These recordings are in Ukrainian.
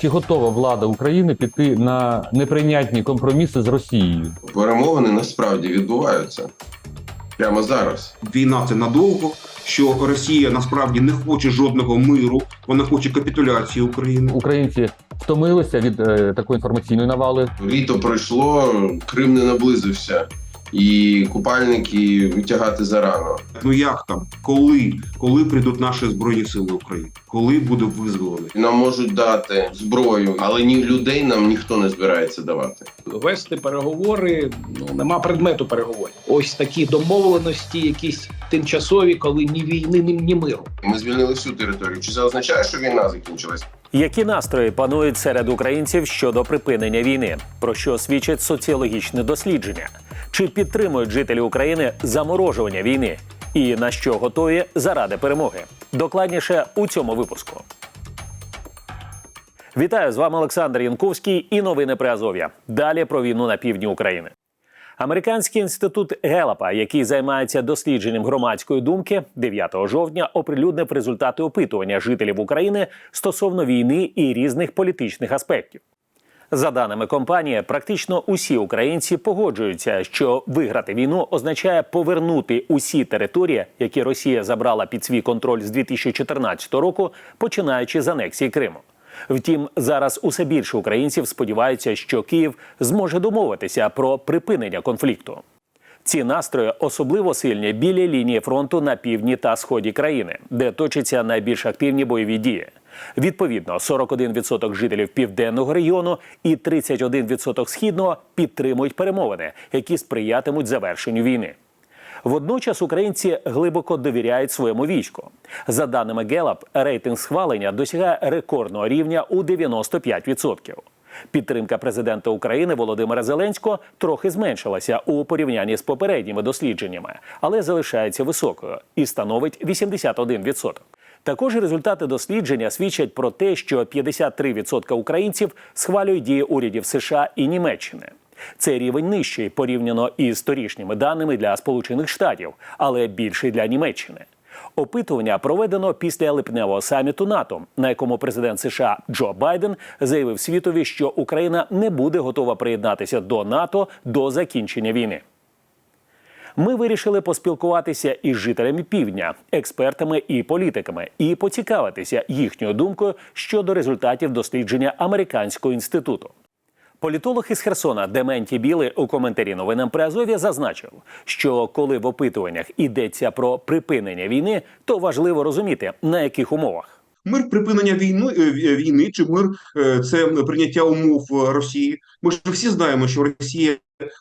Чи готова влада України піти на неприйнятні компроміси з Росією? Перемовини насправді відбуваються прямо зараз. війна це надовго. Що Росія насправді не хоче жодного миру, вона хоче капітуляції України. Українці втомилися від е, такої інформаційної навали. Літо пройшло, Крим не наблизився, і купальники витягати зарано. Ну як там, коли, коли прийдуть наші збройні сили України, коли буде визволено? Нам можуть дати зброю, але ні людей нам ніхто не збирається давати. вести переговори. Ну нема предмету переговорів. Ось такі домовленості, якісь тимчасові, коли ні війни, ні, ні миру. Ми звільнили всю територію. Чи це означає, що війна закінчилась? Які настрої панують серед українців щодо припинення війни? Про що свідчить соціологічне дослідження? Чи підтримують жителі України заморожування війни? І на що готові заради перемоги? Докладніше у цьому випуску. Вітаю з вами Олександр Янковський і новини при Азов'я. Далі про війну на півдні України. Американський інститут Гелапа, який займається дослідженням громадської думки, 9 жовтня оприлюднив результати опитування жителів України стосовно війни і різних політичних аспектів. За даними компанії, практично усі українці погоджуються, що виграти війну означає повернути усі території, які Росія забрала під свій контроль з 2014 року, починаючи з анексії Криму. Втім, зараз усе більше українців сподіваються, що Київ зможе домовитися про припинення конфлікту. Ці настрої особливо сильні біля лінії фронту на півдні та сході країни, де точаться найбільш активні бойові дії. Відповідно, 41% жителів південного регіону і 31% східного підтримують перемовини, які сприятимуть завершенню війни. Водночас українці глибоко довіряють своєму війську. За даними Гелап, рейтинг схвалення досягає рекордного рівня у 95%. Підтримка президента України Володимира Зеленського трохи зменшилася у порівнянні з попередніми дослідженнями, але залишається високою і становить 81%. Також результати дослідження свідчать про те, що 53% українців схвалюють дії урядів США і Німеччини. Це рівень нижчий порівняно із торішніми даними для Сполучених Штатів, але більший для Німеччини. Опитування проведено після липневого саміту НАТО, на якому президент США Джо Байден заявив світові, що Україна не буде готова приєднатися до НАТО до закінчення війни. Ми вирішили поспілкуватися із жителями півдня, експертами і політиками, і поцікавитися їхньою думкою щодо результатів дослідження американського інституту. Політолог із Херсона Дементі Біли у коментарі новинам при Азові зазначив, що коли в опитуваннях йдеться про припинення війни, то важливо розуміти на яких умовах. Мир припинення війни е, війни чи мир е, це прийняття умов е, Росії. Ми ж всі знаємо, що Росія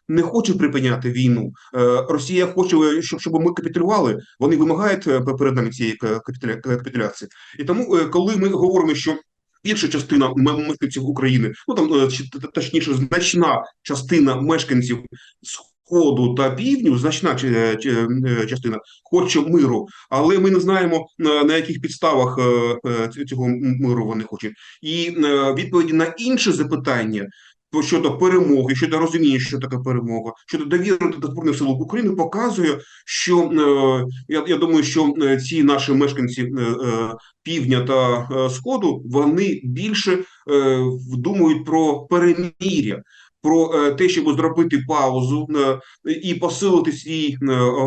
не хоче припиняти війну. Е, Росія хоче, щоб, щоб ми капітулювали. Вони вимагають е, перед нами цієї капітуля- капітуляції. І тому, е, коли ми говоримо, що більша частина мешканців України, ну там е, точніше, значна частина мешканців сходу та півдню, значна е, частина хоче миру, але ми не знаємо на, яких підставах е, е, цього миру вони хочуть. І е, відповіді на інші запитання. Щодо перемоги, щодо розуміння, що таке перемога, щодо довіри до збройних сил України, показує, що е, я, я думаю, що е, ці наші мешканці е, півдня та сходу вони більше е, думають про перемір'я, про те, щоб зробити паузу і посилити свій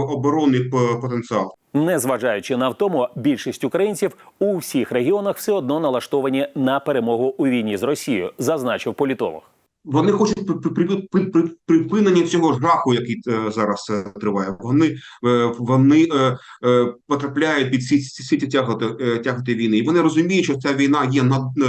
оборонний потенціал. Незважаючи на втому, більшість українців у всіх регіонах все одно налаштовані на перемогу у війні з Росією, зазначив політолог. Вони хочуть при- при- при- при- при- припинення цього жаху, який е, зараз е, триває. Вони е, вони потрапляють під ці тяготи тяготи війни, і вони розуміють, що ця війна є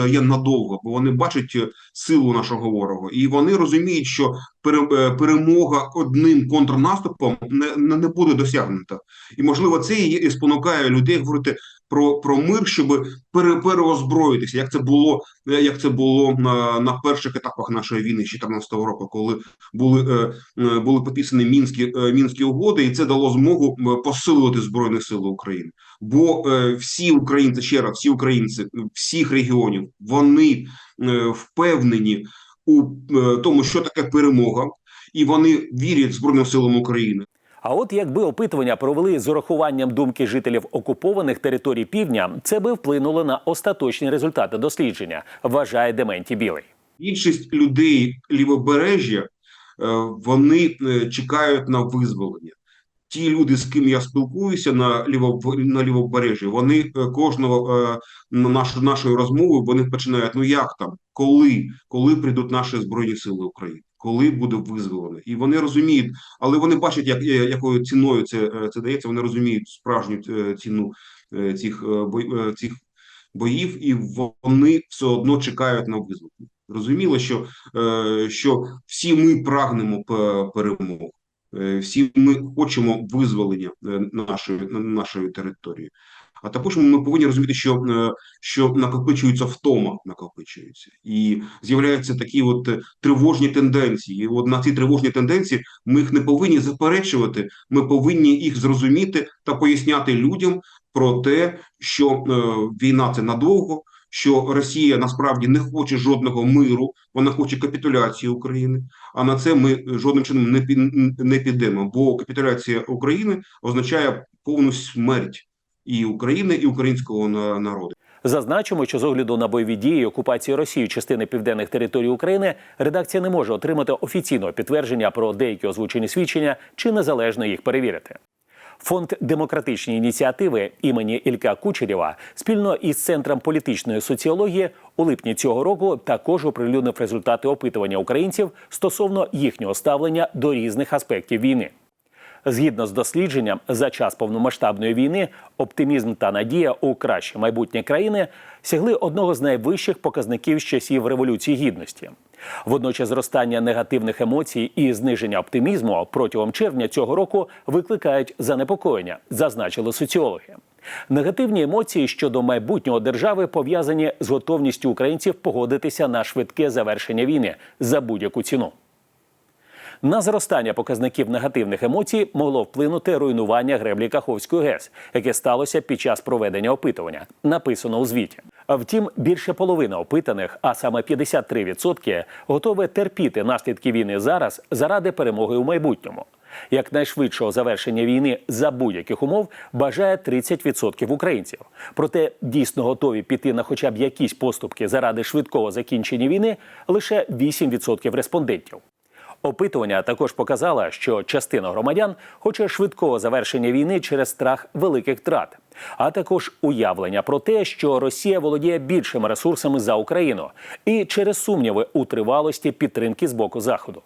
є надовго, бо вони бачать силу нашого ворога, і вони розуміють, що пере- перемога одним контрнаступом не, не буде досягнута. І можливо, це і спонукає людей говорити про, про мир, щоб пере, переозброїтися, як це було е, як це було на, на перших етапах нашої війни 2014 року, коли були, е, е, були підписані мінські, е, мінські угоди, і це дало змогу е, посилити збройні сили України. Бо е, всі українці ще раз, всі українці е, всіх регіонів вони е, впевнені у е, тому, що таке перемога, і вони вірять Збройним силам України. А от якби опитування провели з урахуванням думки жителів окупованих територій півдня, це би вплинуло на остаточні результати дослідження, вважає Дементі Білий. Більшість людей лівобережжя е, вони е, чекають на визволення. Ті люди, з ким я спілкуюся на ліво на лівобережжі, вони е, кожного на нашу нашої розмови вони починають: ну як там, коли, коли прийдуть наші збройні сили України, коли буде визволено, і вони розуміють, але вони бачать, як е, якою ціною це, е, це дається. Вони розуміють справжню е, ціну цих цих боїв, і вони все одно чекають на визволення. Розуміло, що, що всі ми прагнемо пе- перемог, е, всі ми хочемо визволення нашої, нашої території. А також ми повинні розуміти, що, е, що накопичується втома, накопичується, і з'являються такі от тривожні тенденції. І от на ці тривожні тенденції ми їх не повинні заперечувати. Ми повинні їх зрозуміти та поясняти людям про те, що е, війна це надовго, що Росія насправді не хоче жодного миру, вона хоче капітуляції України. А на це ми жодним чином не не підемо, бо капітуляція України означає повну смерть і України, і українського народу. Зазначимо, що з огляду на бойові дії окупації Росії частини південних територій України редакція не може отримати офіційного підтвердження про деякі озвучені свідчення чи незалежно їх перевірити. Фонд демократичні ініціативи імені Ілька Кучерєва спільно із центром політичної соціології у липні цього року також оприлюднив результати опитування українців стосовно їхнього ставлення до різних аспектів війни. Згідно з дослідженням, за час повномасштабної війни оптимізм та надія у краще майбутнє країни сягли одного з найвищих показників з часів революції гідності. Водночас зростання негативних емоцій і зниження оптимізму протягом червня цього року викликають занепокоєння, зазначили соціологи. Негативні емоції щодо майбутнього держави пов'язані з готовністю українців погодитися на швидке завершення війни за будь-яку ціну. На зростання показників негативних емоцій могло вплинути руйнування греблі Каховської ГЕС, яке сталося під час проведення опитування, написано у звіті. Втім, більше половини опитаних, а саме 53%, готові терпіти наслідки війни зараз заради перемоги у майбутньому. Якнайшвидшого завершення війни за будь-яких умов бажає 30% українців. Проте дійсно готові піти на хоча б якісь поступки заради швидкого закінчення війни лише 8% респондентів. Опитування також показало, що частина громадян хоче швидкого завершення війни через страх великих втрат, а також уявлення про те, що Росія володіє більшими ресурсами за Україну, і через сумніви у тривалості підтримки з боку Заходу.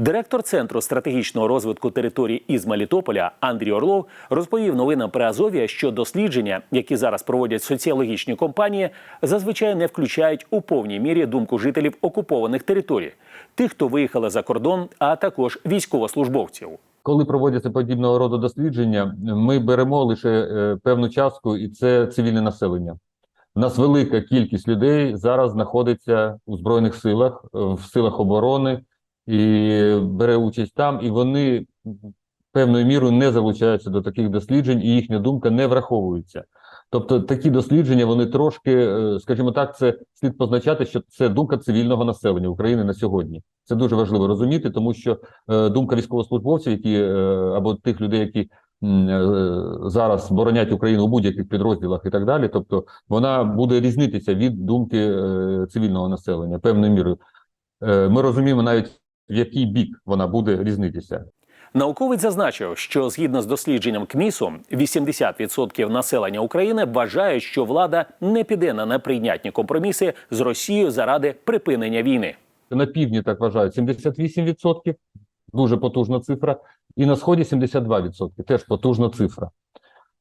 Директор центру стратегічного розвитку території із Мелітополя Андрій Орлов розповів новинам при Азові, що дослідження, які зараз проводять соціологічні компанії, зазвичай не включають у повній мірі думку жителів окупованих територій, тих, хто виїхали за кордон, а також військовослужбовців. Коли проводяться подібного роду дослідження, ми беремо лише е, певну частку, і це цивільне населення. У нас велика кількість людей зараз знаходиться у збройних силах, е, в силах оборони і бере участь там, і вони певною мірою не залучаються до таких досліджень, і їхня думка не враховується. Тобто такі дослідження вони трошки, е, скажімо так, це слід позначати, що це думка цивільного населення України на сьогодні. Це дуже важливо розуміти, тому що е, думка військовослужбовців, які е, або тих людей, які зараз боронять Україну у будь-яких підрозділах і так далі. Тобто вона буде різнитися від думки цивільного населення певною мірою. Ми розуміємо навіть в який бік вона буде різнитися. Науковець зазначив, що згідно з дослідженням КМІСу, 80% населення України вважають, що влада не піде на неприйнятні компроміси з Росією заради припинення війни. На півдні так вважають 78%, дуже потужна цифра, і на сході 72%, теж потужна цифра.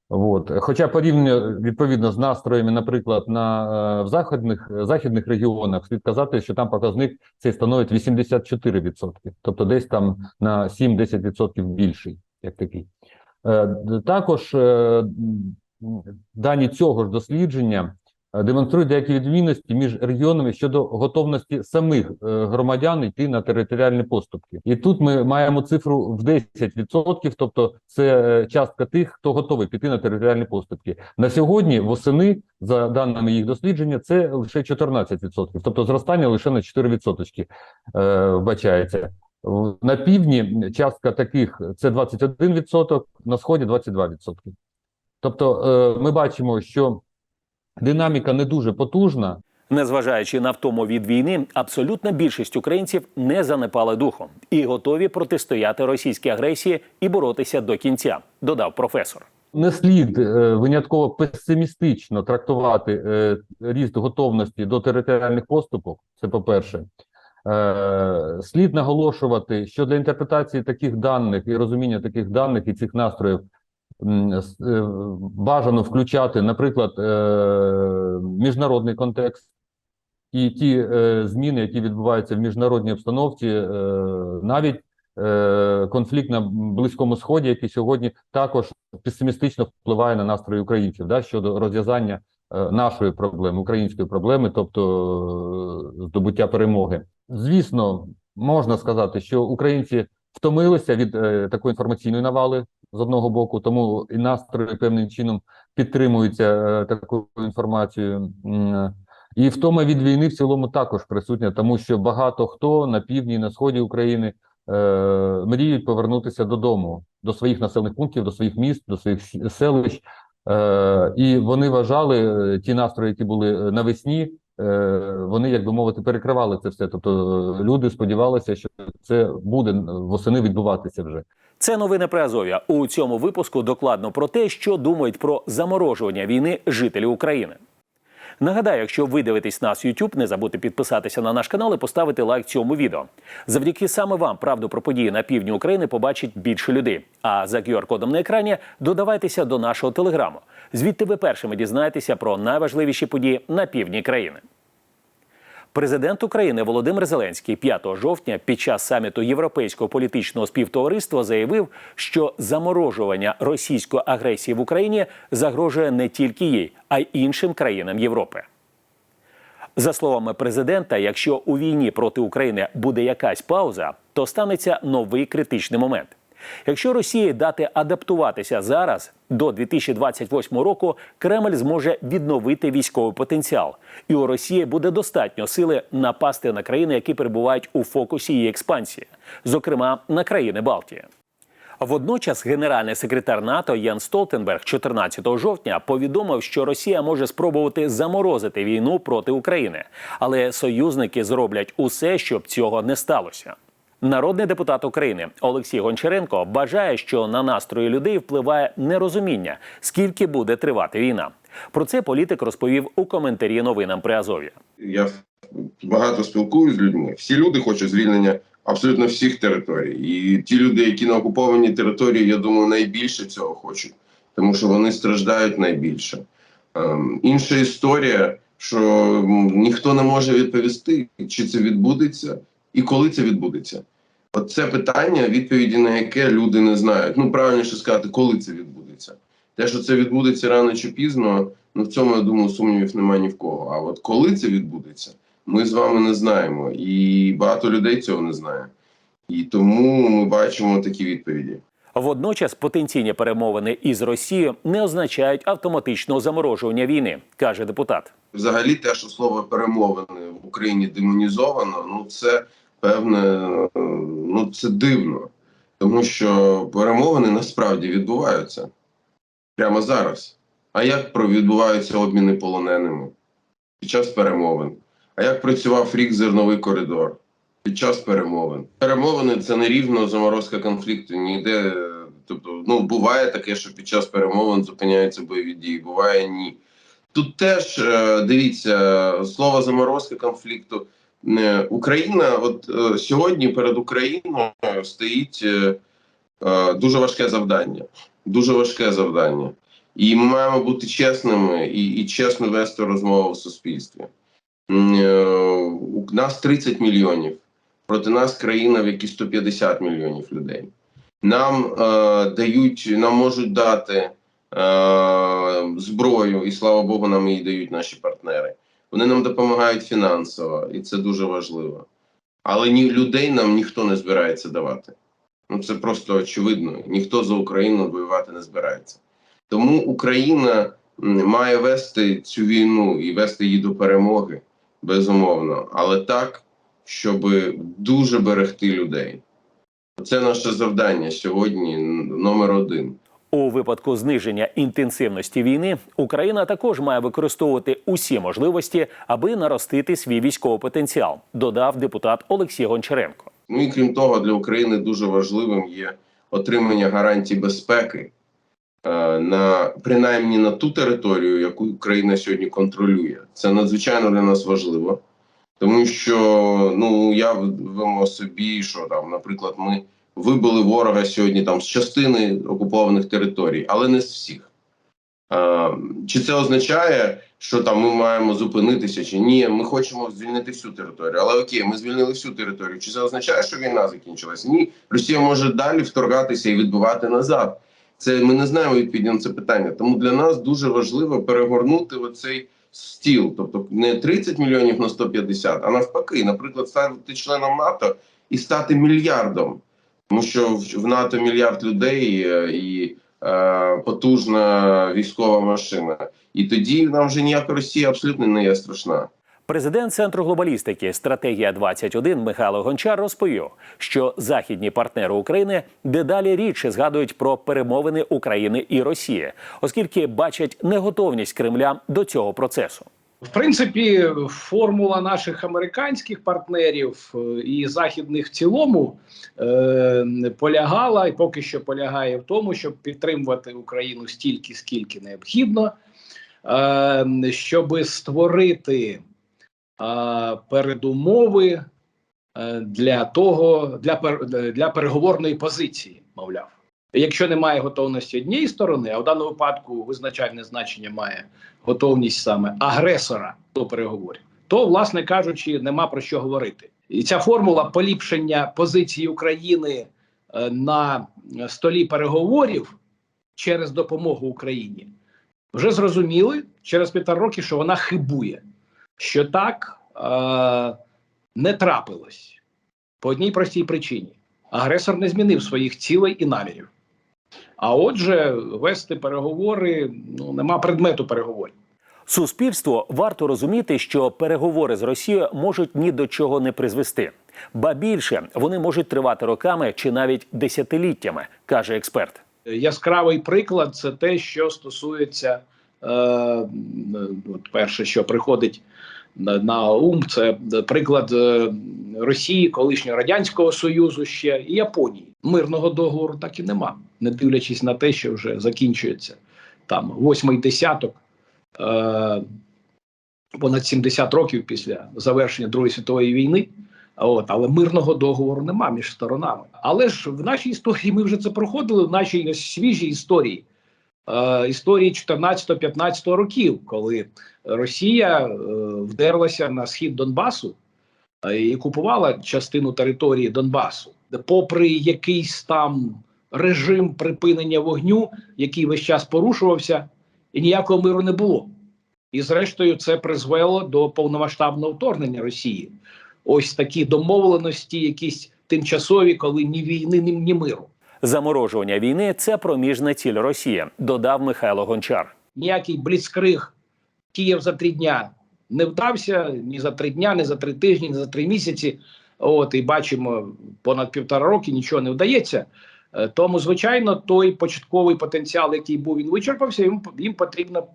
От. Хоча порівняно відповідно з настроями, наприклад, на е, в західних, західних регіонах, слід казати, що там показник цей становить 84%, тобто десь там на 7-10% більший, як такий. Е, Також е, дані цього ж дослідження е, демонструють деякі відмінності між регіонами щодо готовності самих е, громадян йти на територіальні поступки. І тут ми маємо цифру в 10%, тобто це е, частка тих, хто готовий піти на територіальні поступки. На сьогодні восени, за даними їх дослідження, це лише 14%, тобто зростання лише на 4% е, вбачається. На півдні частка таких це 21%, на сході 22%. Тобто е, ми бачимо, що динаміка не дуже потужна. Незважаючи на втому від війни, абсолютна більшість українців не занепали духом і готові протистояти російській агресії і боротися до кінця, додав професор. Не слід е, винятково песимістично трактувати е, ріст готовності до територіальних поступок. Це по-перше. Е, слід наголошувати, що для інтерпретації таких даних і розуміння таких даних і цих настроїв бажано включати, наприклад, е, міжнародний контекст і ті е, зміни, які відбуваються в міжнародній обстановці, е, навіть е, конфлікт на Близькому Сході, який сьогодні також песимістично впливає на настрої українців да, щодо розв'язання е, нашої проблеми, української проблеми, тобто е, здобуття перемоги. Звісно, можна сказати, що українці втомилися від е, такої інформаційної навали з одного боку, тому і настрої певним чином підтримуються е, такою інформацією. І втома від війни в цілому також присутня, тому що багато хто на півдні і на сході України е, мріють повернутися додому, до своїх населених пунктів, до своїх міст, до своїх селищ. Е, і вони вважали е, ті настрої, які були навесні, е, вони, як би мовити, перекривали це все. Тобто е, люди сподівалися, що це буде восени відбуватися вже. Це новини про Азов'я. У цьому випуску докладно про те, що думають про заморожування війни жителі України. Нагадаю, якщо ви дивитесь нас YouTube, не забудьте підписатися на наш канал і поставити лайк цьому відео. Завдяки саме вам правду про події на півдні України побачить більше людей. А за QR-кодом на екрані додавайтеся до нашого телеграму. Звідти ви першими дізнаєтеся про найважливіші події на півдні країни. Президент України Володимир Зеленський 5 жовтня під час саміту Європейського політичного співтовариства заявив, що заморожування російської агресії в Україні загрожує не тільки їй, а й іншим країнам Європи. За словами президента, якщо у війні проти України буде якась пауза, то станеться новий критичний момент. Якщо Росії дати адаптуватися зараз, до 2028 року Кремль зможе відновити військовий потенціал, і у Росії буде достатньо сили напасти на країни, які перебувають у фокусі її експансії, зокрема на країни Балтії. Водночас генеральний секретар НАТО Ян Столтенберг 14 жовтня повідомив, що Росія може спробувати заморозити війну проти України, але союзники зроблять усе, щоб цього не сталося. Народний депутат України Олексій Гончаренко бажає, що на настрої людей впливає нерозуміння, скільки буде тривати війна. Про це політик розповів у коментарі новинам при Азов'я. Я багато спілкуюся з людьми. Всі люди хочуть звільнення абсолютно всіх територій. І ті люди, які на окупованій території, я думаю, найбільше цього хочуть, тому що вони страждають найбільше. Ем, інша історія, що ніхто не може відповісти, чи це відбудеться і коли це відбудеться. От це питання, відповіді на яке люди не знають. Ну правильніше сказати, коли це відбудеться. Те, що це відбудеться рано чи пізно, ну в цьому я думаю, сумнівів немає ні в кого. А от коли це відбудеться, ми з вами не знаємо, і багато людей цього не знає. І тому ми бачимо такі відповіді. Водночас потенційні перемовини із Росією не означають автоматичного заморожування війни, каже депутат. Взагалі, те, що слово перемовини в Україні демонізовано, ну це певне, ну це дивно, тому що перемовини насправді відбуваються прямо зараз. А як відбуваються обміни полоненими під час перемовин? А як працював рік зерновий коридор під час перемовин? Перемовини це не рівно заморозка конфлікту. Ніде, тобто, ну буває таке, що під час перемовин зупиняються бойові дії, буває ні. Тут теж е, дивіться слово заморозка конфлікту. Україна, от е, сьогодні перед Україною стоїть е, е, дуже важке завдання. Дуже важке завдання. І ми маємо бути чесними і, і чесно вести розмову в суспільстві. У нас 30 мільйонів. Проти нас країна, в якій 150 мільйонів людей. Нам е, дають, нам можуть дати е, зброю, і слава Богу, нам її дають наші партнери. Вони нам допомагають фінансово, і це дуже важливо. Але ні людей нам ніхто не збирається давати. Ну це просто очевидно. Ніхто за Україну воювати не збирається. Тому Україна має вести цю війну і вести її до перемоги, безумовно, але так, щоб дуже берегти людей. Це наше завдання сьогодні номер один. У випадку зниження інтенсивності війни Україна також має використовувати усі можливості, аби наростити свій військовий потенціал, додав депутат Олексій Гончаренко. Ну і крім того, для України дуже важливим є отримання гарантій безпеки е, на принаймні на ту територію, яку Україна сьогодні контролює. Це надзвичайно для нас важливо, тому що ну уявимо собі, що там, наприклад, ми вибили ворога сьогодні там з частини окупованих територій, але не з всіх. Е, чи це означає, що там ми маємо зупинитися чи ні? Ми хочемо звільнити всю територію. Але окей, ми звільнили всю територію. Чи це означає, що війна закінчилась? Ні, Росія може далі вторгатися і відбивати назад. Це ми не знаємо відповіді на це питання. Тому для нас дуже важливо перегорнути оцей стіл, тобто не 30 мільйонів на 150, а навпаки, наприклад, стати членом НАТО і стати мільярдом, тому що в- НАТО мільярд людей е, і е, потужна військова машина. І тоді нам вже ніяка Росія абсолютно не є страшна. Президент центру глобалістики стратегія 21 Михайло Гончар розповів, що західні партнери України дедалі рідше згадують про перемовини України і Росії, оскільки бачать неготовність Кремля до цього процесу. В принципі, формула наших американських партнерів е, і західних в цілому е, полягала і поки що полягає в тому, щоб підтримувати Україну стільки, скільки необхідно, е, щоб створити е, передумови е, для того, для, для переговорної позиції, мовляв. Якщо немає готовності однієї сторони, а в даному випадку визначальне значення має готовність саме агресора до переговорів, то, власне кажучи, нема про що говорити. І ця формула поліпшення позиції України е, на столі переговорів через допомогу Україні вже зрозуміли через півтора роки, що вона хибує, що так е, не трапилось по одній простій причині: агресор не змінив своїх цілей і намірів. А отже, вести переговори ну нема предмету переговорів. Суспільству варто розуміти, що переговори з Росією можуть ні до чого не призвести. Ба більше вони можуть тривати роками чи навіть десятиліттями, каже експерт. Яскравий приклад це те, що стосується е, от перше, що приходить на, ум, це приклад е, Росії, колишнього радянського союзу ще і Японії. Мирного договору так і нема, не дивлячись на те, що вже закінчується там восьмий десяток. Е, понад 70 років після завершення Другої світової війни. От, але мирного договору нема між сторонами. Але ж в нашій історії ми вже це проходили в нашій свіжій історії, е, історії 14-15 років, коли Росія е, вдерлася на схід Донбасу е, і купувала частину території Донбасу, попри якийсь там режим припинення вогню, який весь час порушувався, і ніякого миру не було. І зрештою, це призвело до повномасштабного вторгнення Росії. Ось такі домовленості, якісь тимчасові, коли ні війни, ні, миру. Заморожування війни це проміжна ціль Росії, додав Михайло Гончар. Ніякий бліцкриг Київ за три дня не вдався ні за три дня, ні за три тижні, ні за три місяці. От і бачимо, понад півтора роки нічого не вдається. Е, Тому, звичайно, той початковий потенціал, який був, він вичерпався. Їм, їм потрібно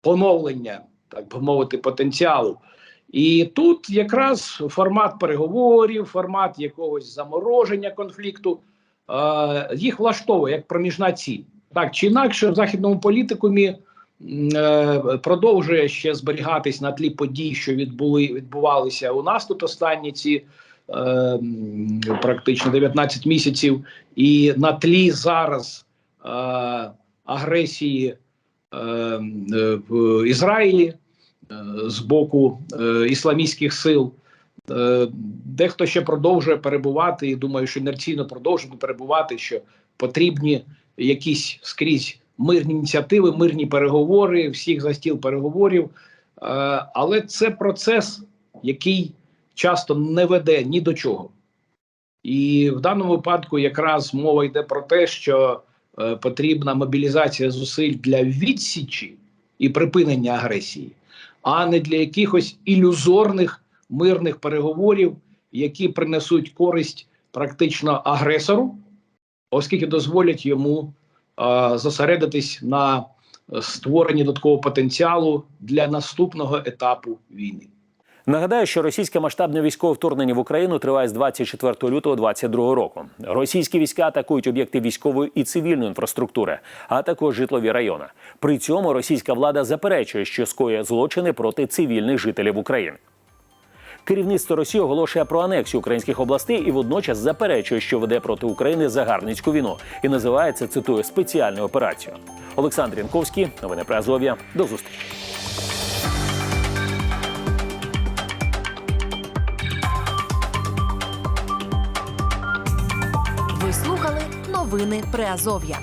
поновлення, так би мовити, потенціалу. І тут якраз формат переговорів, формат якогось замороження конфлікту їх влаштовує як проміжна ціль. Так чи інакше, в західному політикумі е, продовжує ще зберігатись на тлі подій, що відбули відбувалися у нас тут останні ці е, практично 19 місяців, і на тлі зараз е, агресії е, е, в Ізраїлі е, з боку е, ісламістських сил. Е, Дехто ще продовжує перебувати, і думаю, що інерційно продовжує перебувати, що потрібні якісь скрізь мирні ініціативи, мирні переговори, всіх за стіл переговорів. Е, Але це процес, який часто не веде ні до чого. І в даному випадку якраз мова йде про те, що е, потрібна мобілізація зусиль для відсічі і припинення агресії, а не для якихось ілюзорних мирних переговорів, які принесуть користь практично агресору, оскільки дозволять йому е, зосередитись на створенні додаткового потенціалу для наступного етапу війни. Нагадаю, що російське масштабне військове вторгнення в Україну триває з 24 лютого 2022 року. Російські війська атакують об'єкти військової і цивільної інфраструктури, а також житлові райони. При цьому російська влада заперечує, що скоює злочини проти цивільних жителів України. Керівництво Росії оголошує про анексію українських областей і водночас заперечує, що веде проти України загарбницьку війну і називає це, цитую, спеціальною операцією. Олександр Янковський, новини про Азов'я. До зустрічі. Ви слухали новини Приазов'я.